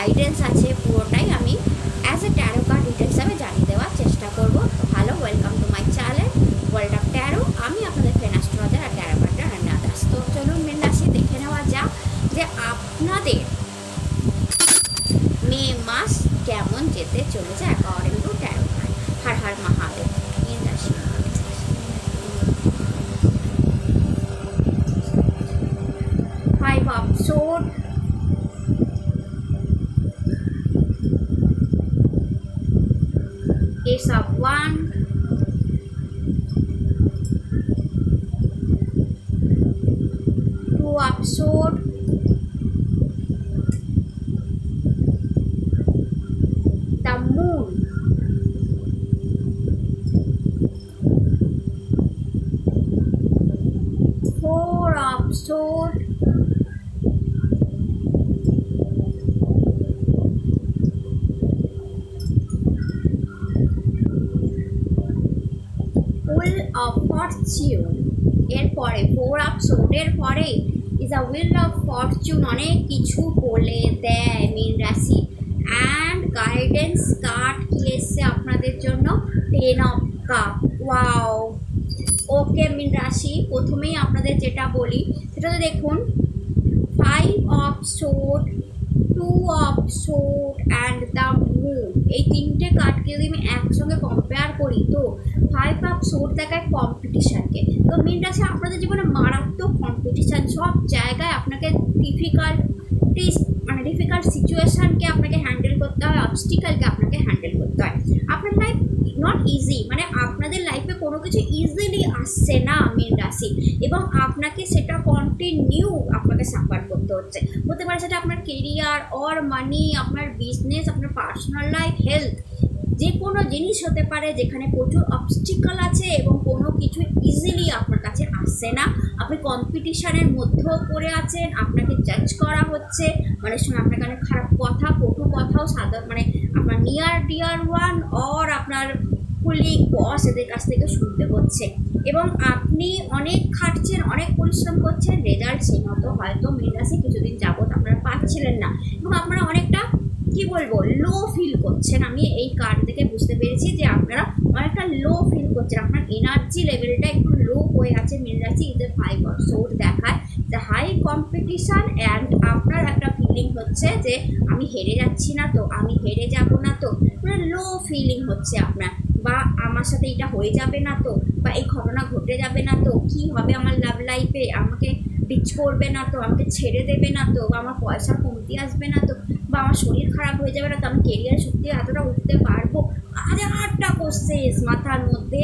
Guidance আছে case of 1, to absorb of fortune এরপরে four of সোডের পরে is a wheel of fortune অনেক কিছু বলে দেয় মীন রাশি। অ্যান্ড গাইডেন্স কার্ড কি এসছে আপনাদের জন্য? Ten of cup wow okay মীন রাশি, প্রথমেই আপনাদের যেটা বলি, সেটা তো দেখুন five of sword two of sword and the moon এই তিনটে কার্ডকে যদি আমি একসঙ্গে কম্পেয়ার করি, তো ফাইভ অফ সোড দেখায় কম্পিটিশানকে তো মেন রাশি আপনাদের জীবনে মারাত্মক কম্পিটিশান সব জায়গায় আপনাকে ডিফিকাল্টিস মানে ডিফিকাল্ট সিচুয়েশানকে আপনাকে হ্যান্ডেল করতে হয় অবস্টিকালকে আপনাকে হ্যান্ডেল করতে হয়। আপনার লাইফ নট ইজি মানে আপনাদের লাইফে কোনো কিছু ইজিলি আসছে না মেন রাশি, এবং আপনাকে সেটা কন্টিনিউ আপনাকে সাফার করতে হচ্ছে। হতে পারে সেটা আপনার কেরিয়ার অর মানি আপনার বিজনেস আপনার পার্সোনাল লাইফ হেলথ যে কোনো জিনিস হতে পারে যেখানে প্রচুর অবস্টিকাল আছে এবং কোনো কিছু ইজিলি আপনার কাছে আসছে না। আপনি কম্পিটিশানের মধ্যেও পড়ে আছেন, আপনাকে জাজ করা হচ্ছে মানে সময় আপনার কানে খারাপ কথা, কটু কথাও সাধারণ মানে আপনার নিয়ার ডিয়ার ওয়ান অর আপনার কুলিগ বস এদের কাছ থেকে শুনতে হচ্ছে। এবং আপনি অনেক খাটছেন, অনেক পরিশ্রম করছেন রেজাল্ট সেই মতো হয়তো মেরাসে কিছুদিন যাবত আপনারা পাচ্ছিলেন না। এবং আপনারা অনেকটা, কি বলব লো ফিল করছেন। আমি এই কার্ড থেকে বুঝতে পেরেছি যে আপনারা অনেকটা লো ফিল করছেন আপনার এনার্জি লেভেলটা একটু লো হয়ে আছে মেন রাশি ইদের ফাইভ অফ সোর দেখায় যে হাই কম্পিটিশান অ্যান্ড আপনার একটা ফিলিং হচ্ছে যে আমি হেরে যাচ্ছি না তো, আমি হেরে যাব না তো। মানে লো ফিলিং হচ্ছে আপনার। বা আমার সাথে এটা হয়ে যাবে না তো, বা এই ঘটনা ঘটে যাবে না তো, কি হবে আমার লাভ লাইফে আমাকে পিচ করবে না তো, আমাকে ছেড়ে দেবে না তো, বা আমার পয়সা কমতি আসবে না তো। বা আমার শরীর খারাপ হয়ে যাবে না তো আমি কেরিয়ার সত্যি এতটা উঠতে পারব? হাজারটা কোশ্চেস মাথার মধ্যে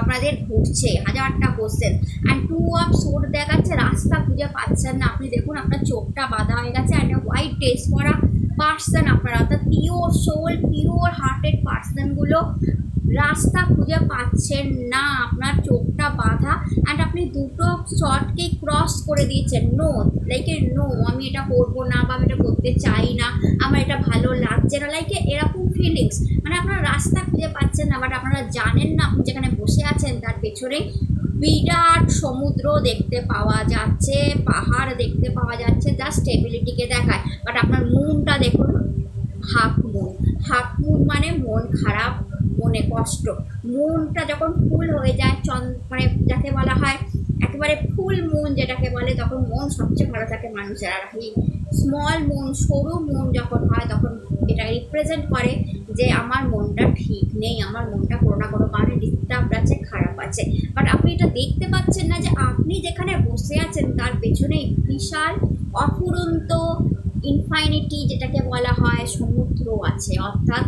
আপনাদের ঘুরছে হাজারটা question and two of sword দেখাচ্ছে, রাস্তা খুঁজে পাচ্ছেন না। আপনি দেখুন আপনার চোখটা বাঁধা হয়ে গেছে অ্যান্ড হোয়াইট ড্রেস পরা পার্সন আপনারা। অর্থাৎ পিওর সোল পিওর হার্টেড পার্সনগুলো রাস্তা খুঁজে পাচ্ছেন না। আপনার চোখটা বাঁধা। অ্যান্ড আপনি দুটো শর্টকে ক্রস করে দিয়েছেন। নো লাইকে নো আমি এটা করব না বা আমি এটা করতে চাই না। আমার এটা ভালো লাগছে না। লাইকে এরকম ফিলিংস মানে আপনারা রাস্তা খুঁজে পাচ্ছেন না বাট আপনারা জানেন না আপনি যেখানে বসে আছেন তার পেছনে। বিরাট সমুদ্র দেখতে পাওয়া যাচ্ছে, পাহাড় দেখতে পাওয়া যাচ্ছে, যা স্টেবিলিটিকে দেখায়। বাট আপনার মুনটা দেখুন হাফ মুন হাফ মুন মানে মন খারাপ। মনে কষ্ট। মনটা যখন ফুল হয়ে যায়, চন মানে যাকে বলা হয় একেবারে ফুল মন যেটাকে বলে, তখন মন সবচেয়ে ভালো থাকে মানুষের। আর এই স্মল মন, সরু মন যখন হয়, তখন এটা রিপ্রেজেন্ট করে যে আমার মনটা ঠিক নেই, আমার মনটা কোনো না কোনো কারণে ডিস্টার্ব আছে, খারাপ আছে। বাট আপনি এটা দেখতে পাচ্ছেন না যে আপনি যেখানে বসে আছেন, তার পেছনে বিশাল, অফুরন্ত ইনফাইনিটি যেটাকে বলা হয়, সমুদ্র আছে। অর্থাৎ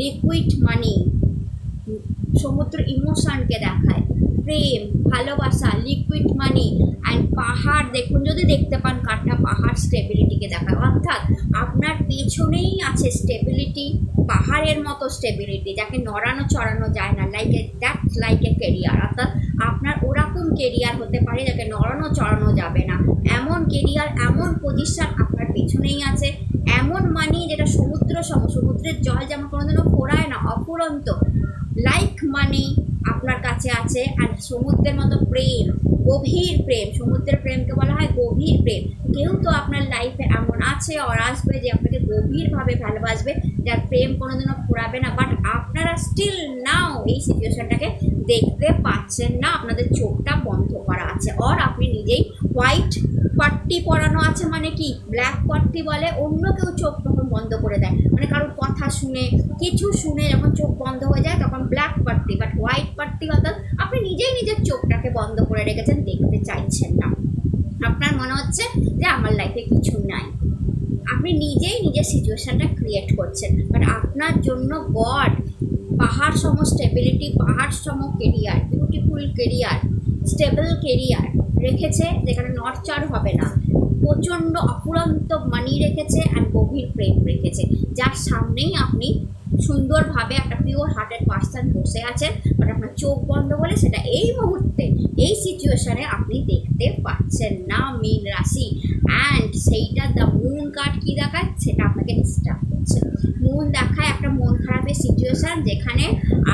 লিকুইড মানি সমুদ্র ইমোশনকে দেখায়। প্রেম, ভালোবাসা লিকুইড মানি অ্যান্ড পাহাড় দেখুন, যদি দেখতে পান কাঠটা পাহাড় স্টেবিলিটিকে দেখায়। অর্থাৎ আপনার পেছনেই আছে স্টেবিলিটি পাহাড়ের মতো স্টেবিলিটি যাকে নড়ানো চড়ানো যায় না like a that like a career অর্থাৎ আপনার ওরকম কেরিয়ার হতে পারে যাকে নড়ানো চড়ানো যাবে না। এমন কেরিয়ার এমন পজিশন আপনার পেছনেই আছে। এমন মানি যেটা সমুদ্র সম, সমুদ্রের জল যেমন কোনোদিনও ফোরায় না, অফুরন্ত লাইক মানি আপনার কাছে আছে আর সমুদ্রের মতো প্রেম, গভীর প্রেম, সমুদ্রের প্রেমকে বলা হয় গভীর প্রেম। কেউ তো আপনার লাইফে এমন আছে আর আসবে যে আপনাকে গভীরভাবে ভালোবাসবে। যার প্রেম কোনোদিনও ফুরাবে না বাট আপনারা স্টিল নাও এই সিচুয়েশনটাকে দেখতে পাচ্ছেন না। আপনাদের চোখটা বন্ধ করা আছে। আর আপনি নিজেই হোয়াইট পাট্টি পরানো আছে মানে কি? ব্ল্যাক পাট্টি বলে অন্য কেউ চোখ তখন বন্ধ করে দেয়। মানে কারোর কথা শুনে, কিছু শুনে যখন চোখ বন্ধ হয়ে যায় তখন ব্ল্যাক পাট্টি বাট হোয়াইট পাট্টি অর্থাৎ আপনি নিজেই নিজের চোখটাকে বন্ধ করে রেখেছেন, দেখতে চাইছেন না। আপনার মনে হচ্ছে যে আমার লাইফে কিছু নাই। আপনি নিজেই নিজের সিচুয়েশানটা ক্রিয়েট করছেন। বাট আপনার জন্য গড পাহাড় সম স্টেবিলিটি পাহাড় some career beautiful career stable career রেখেছে, যেখানে নরচার হবে না। প্রচণ্ড অপুরন্ত মানি রেখেছে অ্যান্ড গভীর প্রেম রেখেছে। যার সামনেই আপনি সুন্দরভাবে একটা পিওর হার্টেড পার্সন বসে আছেন বাট আপনার চোখ বন্ধ বলে সেটা এই মুহূর্তে, এই সিচুয়েশনে আপনি দেখতে পাচ্ছেন না মীন রাশি। অ্যান্ড সেইটা দ্য মুন কার্ড কী দেখায়? সেটা আপনাকে ডিস্টার্ব করছে। মুন দেখায় একটা মন খারাপের সিচুয়েশান যেখানে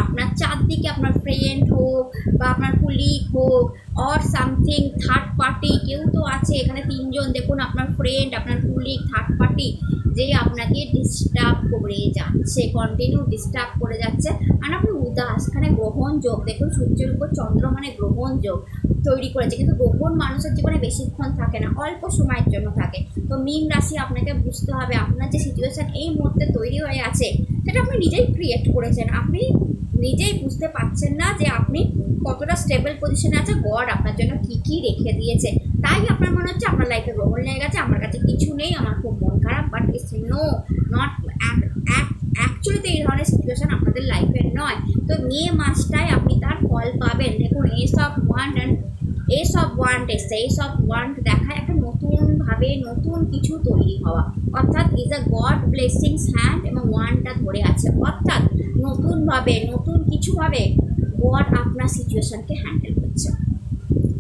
আপনার চারদিকে আপনার ফ্রেন্ড হোক বা আপনার কুলিগ হোক অর সামথিং থার্ড পার্টি কেউ তো আছে, এখানে তিনজন। দেখুন, আপনার ফ্রেন্ড আপনার কুলিগ থার্ড পার্টি যে আপনাকে ডিস্টার্ব করে যাচ্ছে কন্টিনিউ ডিস্টার্ব করে যাচ্ছে। আর আপনি উদাস, এখানে গ্রহণ যোগ। দেখুন, সূর্যের উপর চন্দ্র মানে গ্রহণ যোগ তৈরি করেছে। কিন্তু গ্রহণ মানুষের জীবনে বেশিক্ষণ থাকে না, অল্প সময়ের জন্য থাকে। তো মিন রাশি আপনাকে বুঝতে হবে, আপনার যে সিচুয়েশান এই মুহূর্তে তৈরি হয়ে আছে সেটা আপনি নিজেই ক্রিয়েট করেছেন। আপনি নিজেই বুঝতে পারছেন না যে আপনি কতটা স্টেবল পজিশনে আছে। গড আপনার জন্য কী কী রেখে দিয়েছে। তাই আপনার মনে হচ্ছে আপনার লাইফে গ্রহণ লেগে গেছে, আমার কাছে কিছু নেই, আমার খুব মন খারাপ but it's no not actually তো এই ধরনের সিচুয়েশান আপনাদের লাইফে নয়। তো মে মাসটায় আপনি তার ফল পাবেন। দেখুন ace of wand and ace of wands এসছে এস অফ ওয়ান্ট দেখায় একটা নতুনভাবে নতুন কিছু তৈরি হওয়া। অর্থাৎ is a god blessings hand এবং ওয়ানটা ধরে আছে। অর্থাৎ নতুনভাবে, নতুন কিছুভাবে গড আপনার সিচুয়েশনকে হ্যান্ডেল করছে।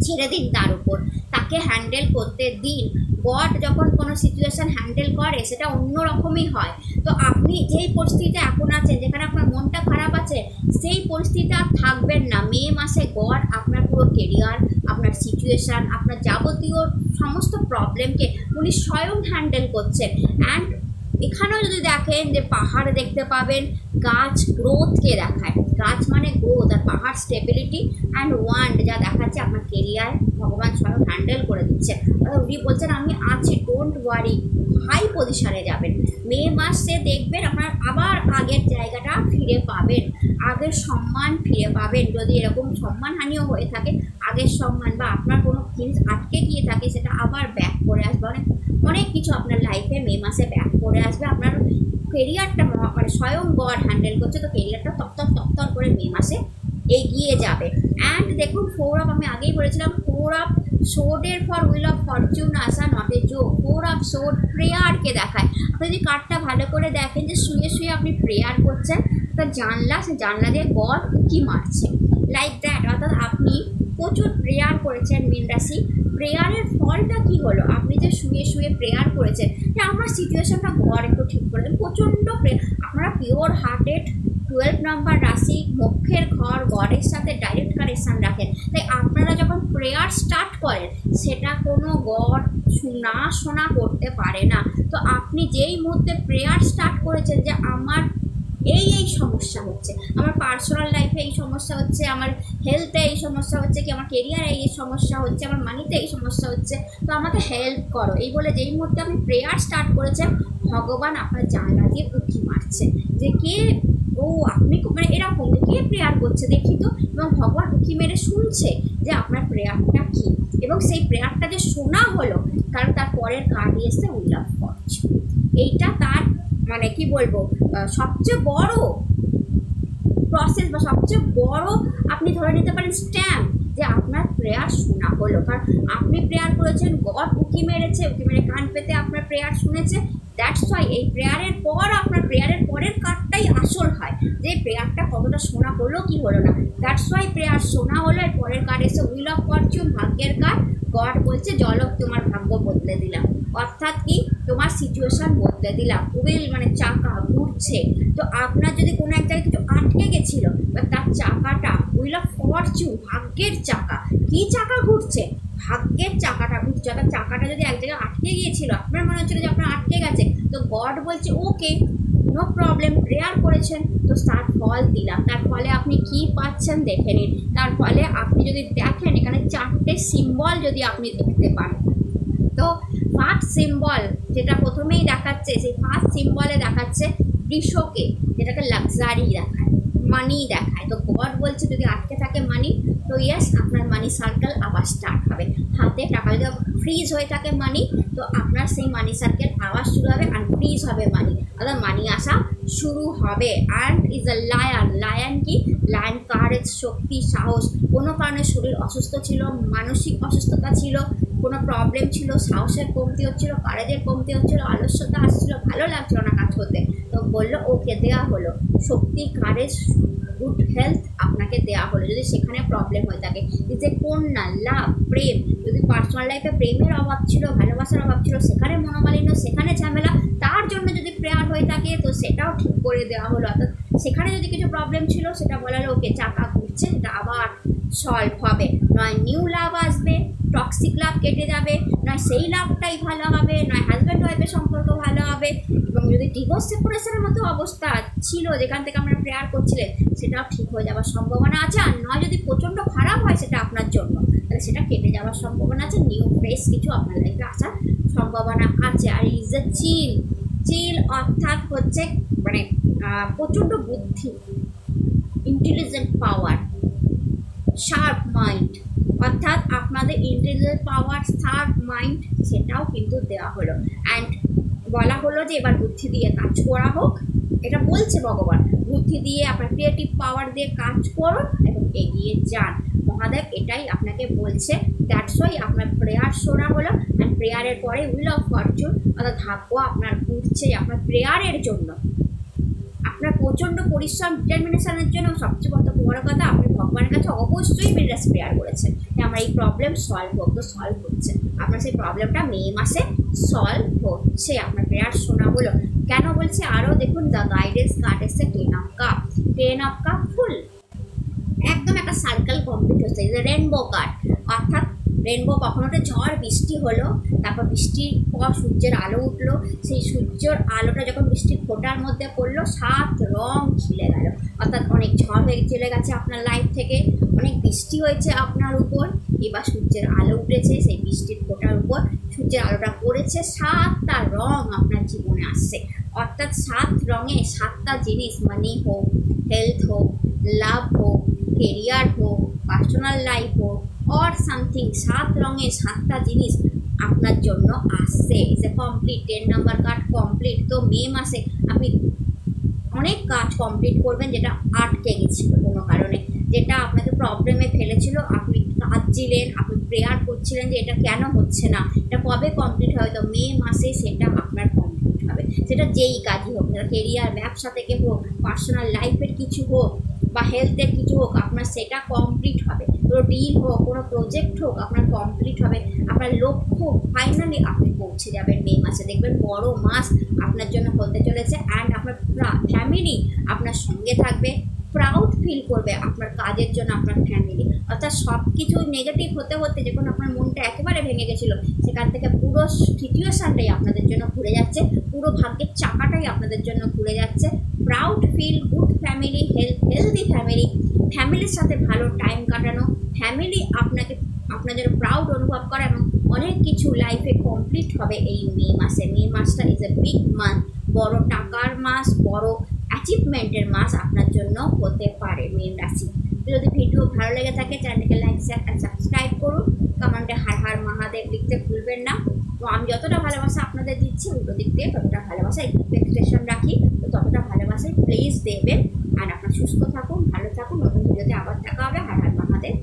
ছেড়ে দিন তার উপর। তাকে হ্যান্ডেল করতে দিন। গড যখন কোনো সিচুয়েশান হ্যান্ডেল করে, সেটা অন্য রকমই হয়। তো আপনি যেই পরিস্থিতিতে এখন আছেন, যেখানে আপনার মনটা খারাপ আছে, সেই পরিস্থিতিতে আর থাকবেন না। মে মাসে গড আপনার পুরো কেরিয়ার আপনার সিচুয়েশান আপনার যাবতীয় সমস্ত প্রবলেমকে উনি স্বয়ং হ্যান্ডেল করছেন। অ্যান্ড এখানেও যদি দেখেন যে পাহাড় দেখতে পাবেন, গাছ গ্রোথকে দেখায়। গাছ মানে গ্রোথ আর পাহাড় স্টেবিলিটি অ্যান্ড ওয়ান্ড যা দেখাচ্ছে আপনার কেরিয়ার ভগবান স্বয়ং হ্যান্ডেল করে দিচ্ছে। অর্থাৎ উনি বলছেন, আমি আছি ডোন্ট ওয়ারি হাই পজিশনে যাবেন। মে মাসে দেখবেন আপনার আবার আগের জায়গাটা ফিরে পাবেন। আগের সম্মান ফিরে পাবেন। যদি এরকম সম্মানহানিও হয়ে থাকে, আগের সম্মান বা আপনার কোনো জিনিস আটকে গিয়ে থাকে, সেটা আবার ব্যাক করে আসবে। অনেক অনেক কিছু আপনার লাইফে মে মাসে ব্যাক করে আসবে। আপনার কেরিয়ারটা মানে স্বয়ং গড হ্যান্ডেল করছে, তো কেরিয়ারটা তপ্তর তপ্তর করে মে মাসে এগিয়ে যাবে। অ্যান্ড দেখুন ফোর আপ আমি আগেই বলেছিলাম ফোর আপ সোডের ফর উইল অফ ফরচুন আসা নটে জো ফোর অফ সোড প্রেয়ারকে দেখায়। আপনি যদি কার্ডটা ভালো করে দেখেন যে শুয়ে শুয়ে আপনি প্রেয়ার করছেন, তা জানলা, সে জানলা দিয়ে গড উকি মারছে। লাইক দ্যাট অর্থাৎ আপনি প্রচুর প্রেয়ার করেছেন, মিন রাশি। প্রেয়ারের ফলটা কি হলো? আপনি যে শুয়ে শুয়ে প্রেয়ার করেছেন, যে আমার সিচুয়েশনটা ঘর একটু ঠিক করে দেন প্রচণ্ড আপনারা পিওর হার্টেড টুয়েলভ নাম্বার রাশি মুখের ঘর, গডের সাথে ডাইরেক্ট কানেকশান রাখেন। তাই আপনারা যখন প্রেয়ার স্টার্ট করেন, সেটা কোনো গড না শোনা করতে পারে না। তো আপনি যেই মুহূর্তে প্রেয়ার স্টার্ট করেছেন যে আমার এই এই সমস্যা হচ্ছে, আমার পার্সোনাল লাইফে এই সমস্যা হচ্ছে, আমার হেলথে এই সমস্যা হচ্ছে, কি আমার কেরিয়ারে এই সমস্যা হচ্ছে, আমার মানিতে এই সমস্যা হচ্ছে, তো আমাকে হেল্প করো। এই বলে যেই মুহূর্তে আপনি প্রেয়ার স্টার্ট করেছেন, ভগবান আপনার জানলা দিয়ে উঠি মারছে। যে কে ও, আপনি মানে এরকম কে প্রেয়ার করছে, দেখি তো। এবং ভগবান উঁকি মেরে শুনছে যে আপনার প্রেয়ারটা কী। এবং সেই প্রেয়ারটা যে শোনা হলো, কারণ তার পরের কার্ড এসে উল্লাভ করছে। এইটা তার মানে কি বলব সবচেয়ে বড় প্রসেস বা সবচেয়ে বড় আপনি ধরে নিতে পারেন স্ট্যাম্প যে আপনার প্রেয়ার শোনা হলো। কারণ আপনি প্রেয়ার করেছেন গড উকি মেরেছে, উকি মেরে কান পেতে আপনার প্রেয়ার শুনেছে দ্যাটস ওয়াই এই প্রেয়ারের পর আপনার প্রেয়ারের পরের কার্ডটাই আসল হয়। যে প্রেয়ারটা কতটা শোনা হলো কি হলো না। দ্যাটস ওয়াই প্রেয়ার শোনা হলো, এর পরের কার্ড এসে উইল অফ ফরচুন ভাগ্যের কার্ড গড বলছে, জলক, তোমার ভাগ্য বদলে দিলাম। অর্থাৎ কি? তোমার সিচুয়েশান বদলে দিলাম। উইল মানে চাকা ঘুরছে। তো আপনার যদি কোনো এক জায়গায় কিছু আটকে গেছিল বা তার চাকাটা উইল অফ ফরচুন ভাগ্যের চাকা। কি চাকা ঘুরছে? ভাগ্যের চাকাটা ঘুরছে অর্থাৎ চাকাটা যদি এক জায়গায় আটকে গিয়েছিল, আপনার মনে হচ্ছিল যে আপনার আটকে গেছে, তো গড বলছে ওকে নো প্রবলেম প্রেয়ার করেছেন, তো তার ফল দিলাম। তার ফলে আপনি কি পাচ্ছেন দেখে নিন। তার ফলে আপনি যদি দেখেন, এখানে চারটে সিম্বল যদি আপনি দেখতে পান। তো ফার্স্ট সিম্বল যেটা প্রথমেই দেখাচ্ছে, সেই ফার্স্ট সিম্বলে দেখাচ্ছে বৃষকে, যেটাকে লাক্সারি দেখায় মানি দেখায়। তো গড বলছে, যদি আটকে থাকে মানি তো ইয়াস আপনার মানি সার্কেল আবার স্টার্ট হবে। হাতে টাকা যদি ফ্রিজ হয়ে থাকে মানি তো আপনার সেই মানি সার্কেল আবার শুরু হবে আর ফ্রিজ হবে মানি অর্থাৎ মানি আসা শুরু হবে। And is a lion lion কি? লায়ন কারেজ শক্তি, সাহস। কোনো কারণে শরীর অসুস্থ ছিল, মানসিক অসুস্থতা ছিল কোনো প্রবলেম ছিল, সাহসের কমতি হচ্ছিল কারেজের কমতি হচ্ছিল, আলস্যতা আসছিল, ভালো লাগছিল না কাজ করতে। তো বলল, ওকে দেওয়া হলো। শক্তি কারেজ গুড হেলথ আপনাকে দেওয়া হলো। যদি সেখানে প্রবলেম হয়ে থাকে যে কন্যা লাভ প্রেম। যদি পার্সোনাল লাইফে প্রেমের অভাব ছিল, ভালোবাসার অভাব ছিল, সেখানে মনোমালিন্য, সেখানে ঝামেলা, তার জন্য যদি প্রেয়ার হয়ে থাকে, তো সেটাও ঠিক করে দেওয়া হলো। অর্থাৎ সেখানে যদি কিছু প্রবলেম ছিল, সেটা বলা হলো ওকে, চাকা ঘুরছে সেটা আবার সলভ হবে। নয় নিউ লাভ আসবে টক্সিক লাভ কেটে যাবে, নয় সেই লাভটাই ভালো হবে, নয় হাজব্যান্ড ওয়াইফের সম্পর্ক ভালো হবে। এবং যদি ডিভোর্স সেপারেশনের মতো অবস্থা ছিল, যেখান থেকে আমরা প্রেয়ার করছিলেন সেটাও ঠিক হয়ে যাওয়ার সম্ভাবনা আছে। আর নয় যদি প্রচণ্ড খারাপ হয়, সেটা আপনার জন্য, তাহলে সেটা কেটে যাওয়ার সম্ভাবনা আছে। নিউ ফ্রেশ কিছু আপনার লাইফে আসার সম্ভাবনা আছে। আর ইজ এ চিল চিল অর্থাৎ হচ্ছে মানে প্রচণ্ড বুদ্ধি ইন্টেলিজেন্ট পাওয়ার শার্প মাইন্ড অর্থাৎ আপনাদের ইন্টেলিজেন্ট পাওয়ার শার্প মাইন্ড সেটাও কিন্তু দেওয়া হলো। অ্যান্ড বলা হলো যে এবার বুদ্ধি দিয়ে কাজ করা হোক। এটা বলছে ভগবান। বুদ্ধি দিয়ে আপনার ক্রিয়েটিভ পাওয়ার দিয়ে কাজ করুন এবং এগিয়ে যান। মহাদেব এটাই আপনাকে বলছে। দ্যাটস ওয়াই আপনার প্রেয়ার শোনা হলো। অ্যান্ড প্রেয়ারের পরে উইল অফ ফরচুন অর্থাৎ ভাগ্য আপনার ঘুরছে আপনার প্রেয়ারের জন্য। আপনার প্রচণ্ড পরিশ্রম ডিটারমিনেশনের জন্য সবচেয়ে বড় বড় কথা, আপনি ভগবানের কাছে অবশ্যই মেরাস প্রেয়ার করেছে। যে আমার এই প্রবলেম সলভ হোক সলভ হচ্ছে আপনার সেই প্রবলেমটা মে মাসে সলভ হচ্ছে আপনার প্রেয়ার শোনা হলো কেন বলছে? আরও দেখুন দ্য গাইডেন্স কার্ড এসছে ten of cup ten of cup full একদম একটা সার্কেল কমপ্লিট হচ্ছে রেনবো কার্ড অর্থাৎ রেনবো কখনো একটা ঝড়, বৃষ্টি হলো, তারপর বৃষ্টির পর সূর্যের আলো উঠল, সেই সূর্যের আলোটা যখন বৃষ্টির ফোঁটার মধ্যে পড়ল, সাত রং খিলে গেল। অর্থাৎ অনেক ঝড় হয়ে চলে গেছে আপনার লাইফ থেকে, অনেক বৃষ্টি হয়েছে আপনার উপর, এবার সূর্যের আলো উঠেছে, সেই বৃষ্টির ফোঁটার উপর সূর্যের আলোটা পড়েছে, সাতটা রং আপনার জীবনে আসছে। অর্থাৎ সাত রঙে সাতটা জিনিস মানি হোক হেলথ হোক লাভ হোক কেরিয়ার হোক পার্সোনাল লাইফ হোক অর সামথিং সাত রঙের সাতটা জিনিস আপনার জন্য আসছে। Is a complete ten number card complete তো মে মাসে আপনি অনেক কাজ কমপ্লিট করবেন যেটা আটকে গেছিল কোনো কারণে। যেটা আপনাকে প্রবলেমে ফেলেছিল। আপনি কাঁদছিলেন, আপনি প্রেয়ার করছিলেন যে এটা কেন হচ্ছে না? এটা কবে কমপ্লিট হবে তো মে মাসে সেটা আপনার কমপ্লিট হবে। সেটা যেই কাজই হোক, সেটা কেরিয়ার ব্যবসা থেকে হোক পার্সোনাল লাইফের কিছু হোক বা হেলথের কিছু হোক, আপনার সেটা কমপ্লিট হবে। কোনো ডিল হোক কোনো প্রজেক্ট হোক, আপনার কমপ্লিট হবে। আপনার লক্ষ্য ফাইনালি আপনি পৌঁছে যাবেন মে মাসে। দেখবেন বড় মাস আপনার জন্য হতে চলেছে অ্যান্ড আপনার ফ্যামিলি আপনার সঙ্গে থাকবে প্রাউড ফিল করবে আপনার কাজের জন্য, আপনার ফ্যামিলি অর্থাৎ সব কিছু নেগেটিভ হতে হতে যখন আপনার মনটা একেবারে ভেঙে গেছিল, সেখান থেকে পুরো সিচুয়েশানটাই আপনাদের জন্য ঘুরে যাচ্ছে, পুরো ভাগ্যের চাকাটাই আপনাদের জন্য ঘুরে যাচ্ছে। Proud feel good family health healthy family ফ্যামিলির সাথে ভালো টাইম কাটানো ফ্যামিলি আপনাকে জন্য প্রাউড অনুভব করে এবং অনেক কিছু লাইফে কমপ্লিট হবে এই মে মাসে। মে মাসটা ইজ এ বিগ মান্থ বড় টাকার মাস, বড় অ্যাচিভমেন্টের মাস আপনার জন্য হতে পারে মীন রাশি। যদি ভিডিও ভালো লেগে থাকে চ্যানেলকে লাইক শেয়ার সাবস্ক্রাইব করুন। কমেন্টে হার হার মহাদেব লিখতে ভুলবেন না। তো আমি যতটা ভালোবাসা আপনাদের দিচ্ছি, উল্টো দিক দিয়ে ততটা ভালোবাসা এক্সপেকটেশন রাখি। তো ততটা ভালোবাসাই প্লিজ দেবেন। আর আপনারা সুস্থ থাকুন, ভালো থাকুন। নতুন ভিডিওতে আবার দেখা হবে। হার হার মহাদেব